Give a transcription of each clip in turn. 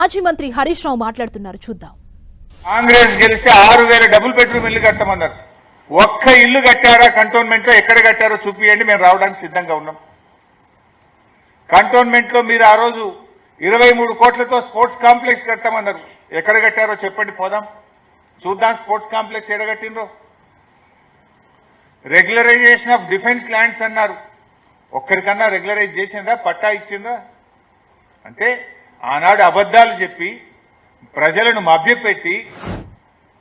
మాజీ మంత్రి హరీష్ రావు మాట్లాడుతున్నారు. చూద్దాం. కాంగ్రెస్ గెలిస్తే ఆరు వేల డబుల్ బెడ్రూమ్ ఇల్లు కట్టమన్నారు. ఒక్క ఇల్లు కట్టారా? కంటోన్మెంట్లో ఎక్కడ కట్టారో చూపియండి మేము రావడానికి సిద్ధంగా ఉన్నాం. కంటోన్మెంట్లో మీరు ఆ రోజు ఇరవై మూడు కోట్లతో స్పోర్ట్స్ కాంప్లెక్స్ కట్టమన్నారు. ఎక్కడ కట్టారో చెప్పండి పోదాం. చూద్దాం స్పోర్ట్స్ కాంప్లెక్స్ ఎక్కడ రెగ్యులరైజేషన్ ఆఫ్ డిఫెన్స్ ల్యాండ్స్ అన్నారు. ఒక్కరికన్నా రెగ్యులరైజ్ చేసిండ్రా? పట్టా ఇచ్చిండ్రా? అంటే ఆనాడు అబద్ధాలు చెప్పి ప్రజలను మభ్యపెట్టి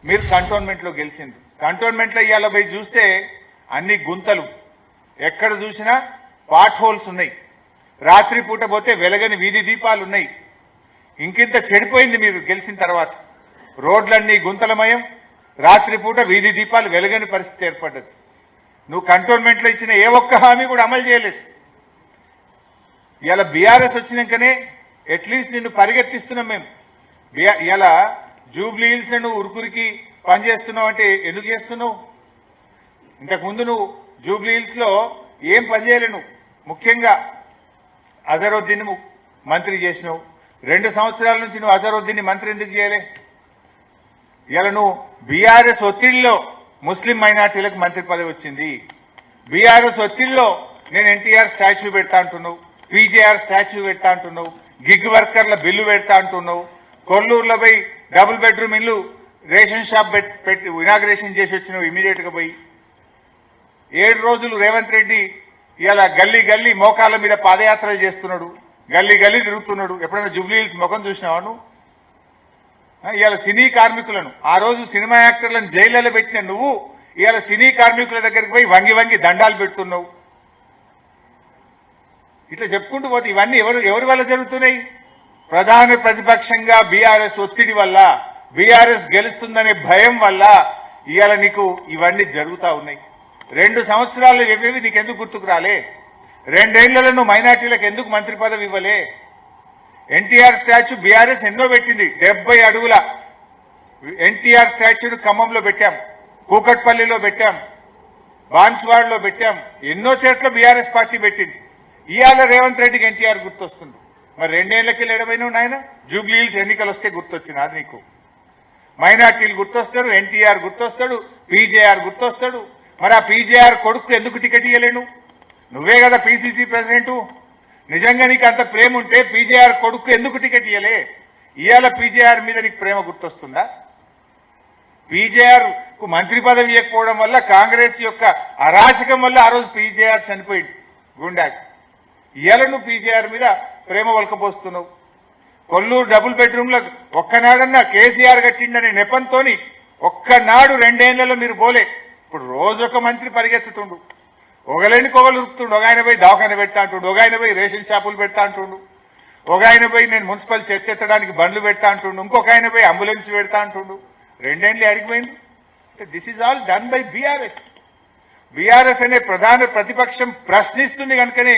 మీరు కంటోన్మెంట్లో గెలిచింది. కంటోన్మెంట్లో ఇవాళ పోయి చూస్తే అన్ని గుంతలు. ఎక్కడ చూసినా పాట్ హోల్స్ ఉన్నాయి. రాత్రి పూట పోతే వెలగని వీధి దీపాలు ఉన్నాయి. ఇంకింత చెడిపోయింది మీరు గెలిచిన తర్వాత. రోడ్లన్నీ గుంతలమయం. రాత్రి పూట వీధి దీపాలు వెలగని పరిస్థితి ఏర్పడ్డది. నువ్వు కంటోన్మెంట్లో ఇచ్చిన ఏ ఒక్క హామీ కూడా అమలు చేయలేదు. ఇలా బీఆర్ఎస్ వచ్చినాకనే అట్లీస్ట్ నిన్ను పరిగెత్తిస్తున్నాం మేము. ఇలా జూబ్లీ హిల్స్ నువ్వు ఉరుకురికి పనిచేస్తున్నావు అంటే ఎందుకు చేస్తున్నావు? ఇంతకుముందు నువ్వు జూబ్లీ హిల్స్లో ఏం పని చేయలేను ముఖ్యంగా అజరుద్దీన్ మంత్రి చేసినావు. రెండు సంవత్సరాల నుంచి నువ్వు అజరుద్దీన్ మంత్రి ఎందుకు చేయలే? ఇలా నువ్వు బీఆర్ఎస్ ఒత్తిడిలో ముస్లిం మైనార్టీలకు మంత్రి పదవి వచ్చింది. బీఆర్ఎస్ ఒత్తిడిలో నేను ఎన్టీఆర్ స్టాచ్యూ పెడతా అంటున్నావు. పీజేఆర్ స్టాచ్యూ పెడతా అంటున్నావు. గిగ్ వర్కర్ల బిల్లు పెడతా అంటున్నావు. కొల్లూరులో పోయి డబుల్ బెడ్రూమ్ ఇల్లు రేషన్ షాప్ పెట్టి ఇనాగ్రేషన్ చేసి వచ్చినావు ఇమీడియట్గా పోయి. ఏడు రోజులు రేవంత్ రెడ్డి ఇలా గల్లీ గల్లీ మోకాళ్ళ మీద పాదయాత్రలు చేస్తున్నాడు. గల్లీ గల్లీ తిరుగుతున్నాడు. ఎప్పుడైనా జూబ్లీ హిల్స్ ముఖం చూసినావా నువ్వు? ఇవాళ సినీ కార్మికులను. ఆ రోజు సినిమా యాక్టర్లను జైళ్ళలో పెట్టిన నువ్వు ఇవాళ సినీ కార్మికుల దగ్గరికి పోయి వంగి వంగి దండాలు పెడుతున్నావు. ఇట్లా చెప్పుకుంటూ పోతే ఇవన్నీ ఎవరు ఎవరి వల్ల జరుగుతున్నాయి? ప్రధాన ప్రతిపక్షంగా బీఆర్ఎస్ ఒత్తిడి వల్ల బీఆర్ఎస్ గెలుస్తుందనే భయం వల్ల ఇవాళ నీకు ఇవన్నీ జరుగుతూ ఉన్నాయి. రెండు సంవత్సరాలు ఇవేవి నీకెందుకు గుర్తుకు రాలే? రెండేళ్ళలో నువ్వు మైనార్టీలకు ఎందుకు మంత్రి పదవి ఇవ్వలే? ఎన్టీఆర్ స్టాచ్యూ బీఆర్ఎస్ ఎన్నో పెట్టింది? డెబ్బై అడుగుల ఎన్టీఆర్ స్టాచ్యూను ఖమ్మంలో పెట్టాం. కూకట్పల్లిలో పెట్టాం. బాన్స్వాడ్లో పెట్టాం. ఎన్నో చోట్ల బీఆర్ఎస్ పార్టీ పెట్టింది. ఇవాళ రేవంత్ రెడ్డికి ఎన్టీఆర్ గుర్తొస్తుంది. మరి రెండేళ్ళకి ఎడమైనా నాయన? జూబ్లీ హిల్స్ ఎన్నికలు వస్తే గుర్తొచ్చింది అది నీకు. మైనార్టీలు గుర్తొస్తారు ఎన్టీఆర్ గుర్తొస్తాడు పీజేఆర్ గుర్తొస్తాడు. మరి ఆ పీజేఆర్ కొడుకు ఎందుకు టికెట్ ఇవ్వలేను నువ్వే కదా పీసీసీ ప్రెసిడెంట్. నిజంగా నీకు అంత ప్రేమ ఉంటే పీజేఆర్ కొడుకు ఎందుకు టికెట్ ఇవ్వలే ఇవాళ పీజేఆర్ మీద నీకు ప్రేమ గుర్తొస్తుందా? పీజేఆర్కు మంత్రి పదవి ఇవ్వకపోవడం వల్ల కాంగ్రెస్ యొక్క అరాచకం వల్ల ఆ రోజు పీజేఆర్ చనిపోయింది గుండాకి. ఇవాళ నువ్వు మీద ప్రేమ వలకపోస్తున్నావు కొల్లూరు డబుల్ బెడ్రూమ్లో ఒక్కనాడన్నా కేసీఆర్ కట్టిండనే నెపంతోని ఒక్కనాడు రెండేళ్ళలో మీరు పోలే. ఇప్పుడు రోజు ఒక మంత్రి పరిగెత్తుతుండు. ఒకలేని కొగలు ఉరుకుతుండు ఒక ఆయన పోయి దవాఖాన పెడతా అంటుండు. ఒక ఆయన పోయి రేషన్ షాపులు పెడతా అంటుండు. ఒక ఆయన పోయి నేను మున్సిపల్ చెత్త ఎత్తడానికి బండ్లు పెడతా అంటుండు. ఇంకొక ఆయన పోయి అంబులెన్స్ పెడతా అంటుండు. రెండేళ్ళు అడిగిపోయింది this is all done by BRS BRS అనే ప్రధాన ప్రతిపక్షం ప్రశ్నిస్తుంది కనుకనే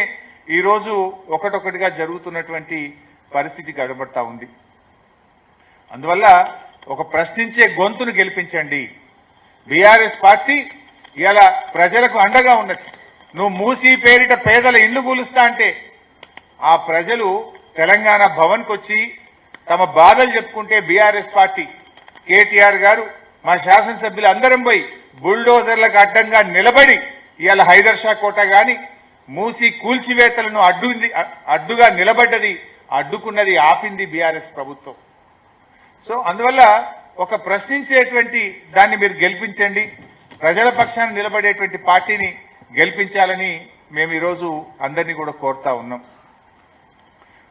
ఈరోజు ఒకటొకటిగా జరుగుతున్నటువంటి పరిస్థితి గడబడతా ఉంది. అందువల్ల ఒక ప్రశ్నించే గొంతును గెలిపించండి. బీఆర్ఎస్ పార్టీ ఇలా ప్రజలకు అండగా ఉన్నది. నువ్వు మూసి పేరిట పేదల ఇల్లు కూలుస్తా అంటే ఆ ప్రజలు తెలంగాణ భవన్కి వచ్చి తమ బాధలు చెప్పుకుంటే బీఆర్ఎస్ పార్టీ. కేటీఆర్ గారు మా శాసనసభ్యులు అందరం పోయి బుల్డోజర్లకు అడ్డంగా నిలబడి ఇవాళ హైదర్ షా కోట కానీ మూసి కూల్చివేతలను అడ్డు అడ్డుగా నిలబడ్డది అడ్డుకున్నది ఆపింది బీఆర్ఎస్ ప్రభుత్వం. సో అందువల్ల ఒక ప్రశ్నించేటువంటి దాన్ని మీరు గెలిపించండి ప్రజల పక్షాన్ని నిలబడేటువంటి పార్టీని గెలిపించాలని మేము ఈరోజు అందరినీ కూడా కోరుతా ఉన్నాం.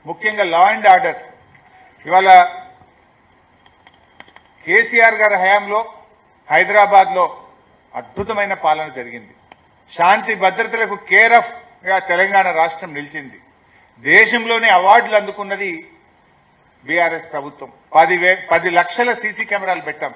ముఖ్యంగా లా అండ్ ఆర్డర్. ఇవాళ కేసీఆర్ గారి హయాంలో హైదరాబాద్లో అద్భుతమైన పాలన జరిగింది. శాంతి భద్రతలకు కేర్ ఆఫ్గా తెలంగాణ రాష్ట్రం నిలిచింది. దేశంలోనే అవార్డులు అందుకున్నది బీఆర్ఎస్ ప్రభుత్వం. పది వే పది లక్షల సీసీ కెమెరాలు పెట్టాం.